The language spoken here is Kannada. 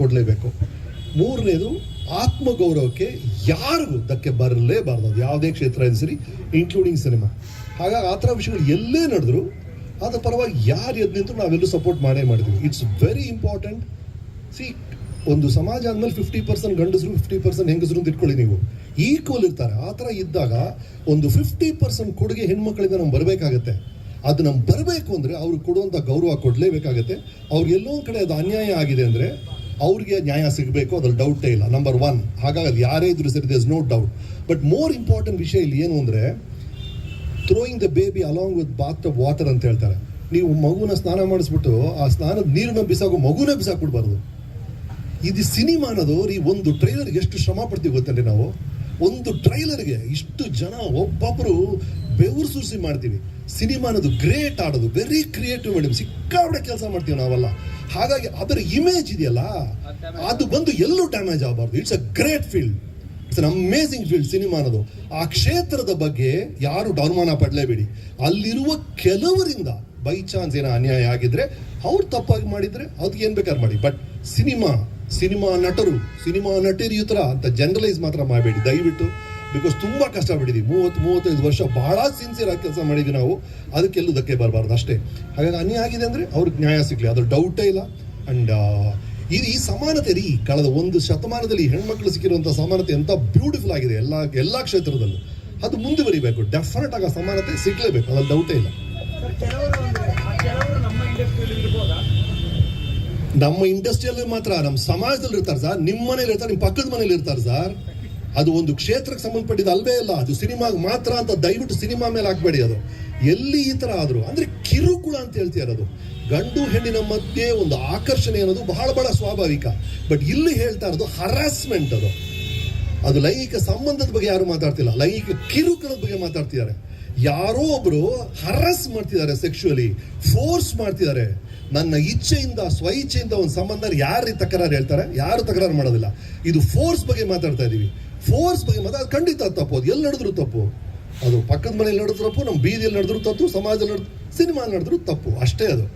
ಕೊಡಲೇಬೇಕು. ಮೂರನೇದು, ಆತ್ಮಗೌರವಕ್ಕೆ ಯಾರಿಗೂ ಧಕ್ಕೆ ಬರಲೇಬಾರ್ದು. ಅದು ಯಾವುದೇ ಕ್ಷೇತ್ರ ಇದೆ ಸರಿ ಇನ್ಕ್ಲೂಡಿಂಗ್ ಸಿನಿಮಾ ಹಾಗಾಗಿ ಆ ಥರ ವಿಷಯಗಳು ಎಲ್ಲೇ ನಡೆದ್ರು ಅದರ ಪರವಾಗಿ ಯಾರು ಎದ್ದು ನಿಂತರೂ ನಾವೆಲ್ಲೂ ಸಪೋರ್ಟ್ ಮಾಡೇ ಮಾಡಿದ್ವಿ ಇಟ್ಸ್ ವೆರಿ ಇಂಪಾರ್ಟೆಂಟ್ ಸಿ ಒಂದು ಸಮಾಜ ಅಂದಮೇಲೆ ಫಿಫ್ಟಿ ಪರ್ಸೆಂಟ್ ಗಂಡಸರು ಫಿಫ್ಟಿ ಪರ್ಸೆಂಟ್ ಹೆಂಗಸರು ಅಂತ ಇಟ್ಕೊಳ್ಳಿ ನೀವು. ಈಕ್ವಲ್ ಇರ್ತಾರೆ. ಆ ಥರ ಇದ್ದಾಗ ಒಂದು ಫಿಫ್ಟಿ ಪರ್ಸೆಂಟ್ ಕೊಡುಗೆ ಹೆಣ್ಮಕ್ಳಿಂದ ನಮ್ಗೆ ಬರಬೇಕಾಗತ್ತೆ. ಅದು ನಮ್ಗೆ ಬರಬೇಕು ಅಂದರೆ ಅವ್ರಿಗೆ ಕೊಡುವಂಥ ಗೌರವ ಕೊಡಲೇಬೇಕಾಗತ್ತೆ. ಅವ್ರಿಗೆ ಎಲ್ಲೋ ಕಡೆ ಅದು ಅನ್ಯಾಯ ಆಗಿದೆ ಅಂದರೆ ಅವ್ರಿಗೆ ನ್ಯಾಯ ಸಿಗಬೇಕು, ಅದ್ರಲ್ಲಿ ಡೌಟೇ ಇಲ್ಲ. ನಂಬರ್ ಒನ್ ಹಾಗಾಗಿ ಯಾರೇ ಇದ್ರು ಸರಿ there's no doubt but more important ವಿಷಯ ಇಲ್ಲಿ ಏನು ಅಂದರೆ throwing the baby along with bath of water ಅಂತ ಹೇಳ್ತಾರೆ. ನೀವು ಮಗುನ ಸ್ನಾನ ಮಾಡಿಸ್ಬಿಟ್ಟು, ಆ ಸ್ನಾನದ ನೀರನ್ನ ಬಿಸಾಕೋ ಮಗುನೇ ಬಿಸಾಕ್ಬಿಡ್ಬಾರ್ದು. ಇದು ಸಿನಿಮಾ ಅನ್ನೋದು ಈ ಒಂದು ಟ್ರೈಲರ್ಗೆ ಎಷ್ಟು ಶ್ರಮ ಪಡ್ತೀವಿ ಗೊತ್ತಂದ್ರೆ ನಾವು? ಒಂದು ಟ್ರೈಲರ್ಗೆ ಇಷ್ಟು ಜನ ಒಬ್ಬೊಬ್ಬರು ಬೆವರು ಸುರಿಸಿ ಮಾಡ್ತೀವಿ. ಸಿನಿಮಾ ಅನ್ನೋದು ಗ್ರೇಟ್ ಆಡೋದು ವೆರಿ ಕ್ರಿಯೇಟಿವ್ ಮೇಡಮ್ ಸಿಕ್ಕಾಪಟ್ಟೆ ಕೆಲಸ ಮಾಡ್ತೀವಿ ನಾವೆಲ್ಲ. ಹಾಗಾಗಿ ಅದರ ಇಮೇಜ್ ಇದೆಯಲ್ಲ, ಅದು ಬಂದು ಎಲ್ಲೂ ಡ್ಯಾಮೇಜ್ ಆಗಬಾರ್ದು. It's a great field it's an field cinema ಅನ್ನೋದು. ಆ ಕ್ಷೇತ್ರದ ಬಗ್ಗೆ ಯಾರು ಡೌನ್ಮಾನ ಪಡಲೇಬೇಡಿ. ಅಲ್ಲಿರುವ ಕೆಲವರಿಂದ ಬೈ ಚಾನ್ಸ್ ಏನೋ ಅನ್ಯಾಯ ಆಗಿದ್ರೆ, ಅವ್ರು ತಪ್ಪಾಗಿ ಮಾಡಿದ್ರೆ ಅದಕ್ಕೆ ಏನು ಬೇಕಾದ್ರೆ ಮಾಡಿ. ಬಟ್ ಸಿನಿಮಾ ಸಿನಿಮಾ ನಟರು ಸಿನಿಮಾ ನಟರಿಯುತ್ತರ ಅಂತ ಜನರಲೈಸ್ ಮಾತ್ರ ಮಾಡಬೇಡಿ. ದಯವಿಟ್ಟು ಬಿಕಾಸ್ ತುಂಬಾ ಕಷ್ಟ ಬಿಟ್ಟಿದ್ದೀವಿ ಮೂವತ್ತು ಮೂವತ್ತೈದು ವರ್ಷ ಬಹಳ ಸಿನ್ಸಿಯರ್ ಆಗಿ ಕೆಲಸ ಮಾಡಿದ್ವಿ ನಾವು. ಅದಕ್ಕೆಲ್ಲೂ ಧಕ್ಕೆ ಬರಬಾರ್ದು ಅಷ್ಟೇ. ಹಾಗಾಗಿ ಅನ್ಯ ಆಗಿದೆ ಅಂದ್ರೆ ಅವ್ರಿಗೆ ನ್ಯಾಯ ಸಿಗ್ಲಿ. ಅದ್ರ ಡೌಟೇ ಇಲ್ಲ. ಅಂಡ್ ಈ ಈ ಸಮಾನತೆ ರೀ ಕಳೆದ ಒಂದು ಶತಮಾನದಲ್ಲಿ ಹೆಣ್ಮಕ್ಳು ಸಿಕ್ಕಿರುವಂಥ ಸಮಾನತೆ ಎಂತ ಬ್ಯೂಟಿಫುಲ್ ಆಗಿದೆ ಎಲ್ಲ ಎಲ್ಲ ಕ್ಷೇತ್ರದಲ್ಲೂ. ಅದು ಮುಂದುವರಿಬೇಕು. ಡೆಫಿನೆಟ್ ಆಗಿ ಆ ಸಮಾನತೆ ಸಿಗ್ಲೇಬೇಕು. ಅದ್ರಲ್ಲಿ ಡೌಟೇ ಇಲ್ಲ. ನಮ್ಮ ಇಂಡಸ್ಟ್ರಿಯಲ್ಲಿ ಮಾತ್ರ ನಮ್ಮ ಸಮಾಜದಲ್ಲಿ ಇರ್ತಾರೆ ಸರ್. ನಿಮ್ಮ ಮನೇಲಿ ಇರ್ತಾರೆ ನಿಮ್ಮ ಪಕ್ಕದ ಮನೇಲಿ ಇರ್ತಾರೆ ಸರ್. ಅದು ಒಂದು ಕ್ಷೇತ್ರಕ್ಕೆ ಸಂಬಂಧಪಟ್ಟಿದ್ದು ಅಲ್ವೇ ಅಲ್ಲ, ಅದು ಸಿನಿಮಾಗೆ ಮಾತ್ರ ಅಂತ ದಯವಿಟ್ಟು ಸಿನಿಮಾ ಮೇಲೆ ಹಾಕ್ಬೇಡಿ ಅದು. ಎಲ್ಲಿ ಈ ತರ ಆದ್ರು, ಅಂದ್ರೆ ಕಿರುಕುಳ ಅಂತ ಹೇಳ್ತೀರ ಅದು. ಗಂಡು ಹೆಣ್ಣಿನ ಮಧ್ಯೆ ಒಂದು ಆಕರ್ಷಣೆ ಅನ್ನೋದು ಬಹಳ ಬಹಳ ಸ್ವಾಭಾವಿಕ. ಬಟ್ ಇಲ್ಲಿ ಹೇಳ್ತಾ ಇರೋದು ಹರಾಸ್ಮೆಂಟ್ ಅದು. ಅದು ಲೈಂಗಿಕ ಸಂಬಂಧದ ಬಗ್ಗೆ ಯಾರು ಮಾತಾಡ್ತಿಲ್ಲ, ಲೈಂಗಿಕ ಕಿರುಕುಳದ ಬಗ್ಗೆ ಮಾತಾಡ್ತಿದ್ದಾರೆ. ಯಾರೋ ಒಬ್ರು ಹರಸ್ ಮಾಡ್ತಿದ್ದಾರೆ ಸೆಕ್ಷುವಲಿ ಫೋರ್ಸ್ ಮಾಡ್ತಿದ್ದಾರೆ. ನನ್ನ ಇಚ್ಛೆಯಿಂದ ಸ್ವ ಇಚ್ಛೆಯಿಂದ ಒಂದು ಸಂಬಂಧ ಯಾರು ತಕರಾರು ಹೇಳ್ತಾರೆ? ಯಾರು ತಕರಾರು ಮಾಡೋದಿಲ್ಲ. ಇದು ಫೋರ್ಸ್ ಬಗ್ಗೆ ಮಾತಾಡ್ತಾ ಇದೀವಿ. ಫೋರ್ಸ್ ಬಗ್ಗೆ ಮತ್ತೆ ಅದು ಖಂಡಿತ ತಪ್ಪು, ಅದು ಎಲ್ಲಿ ನಡೆದ್ರು ತಪ್ಪು. ಅದು ಪಕ್ಕದ ಮನೆಯಲ್ಲಿ ನಡೆದ್ರು ತಪ್ಪು, ನಮ್ಮ ಬೀದಿಯಲ್ಲಿ ನಡೆದ್ರು ತಪ್ಪು, ಸಮಾಜದಲ್ಲಿ ನಡೆದ್ರು ಸಿನಿಮಾ ನಡೆದ್ರು ತಪ್ಪು, ಅಷ್ಟೇ ಅದು.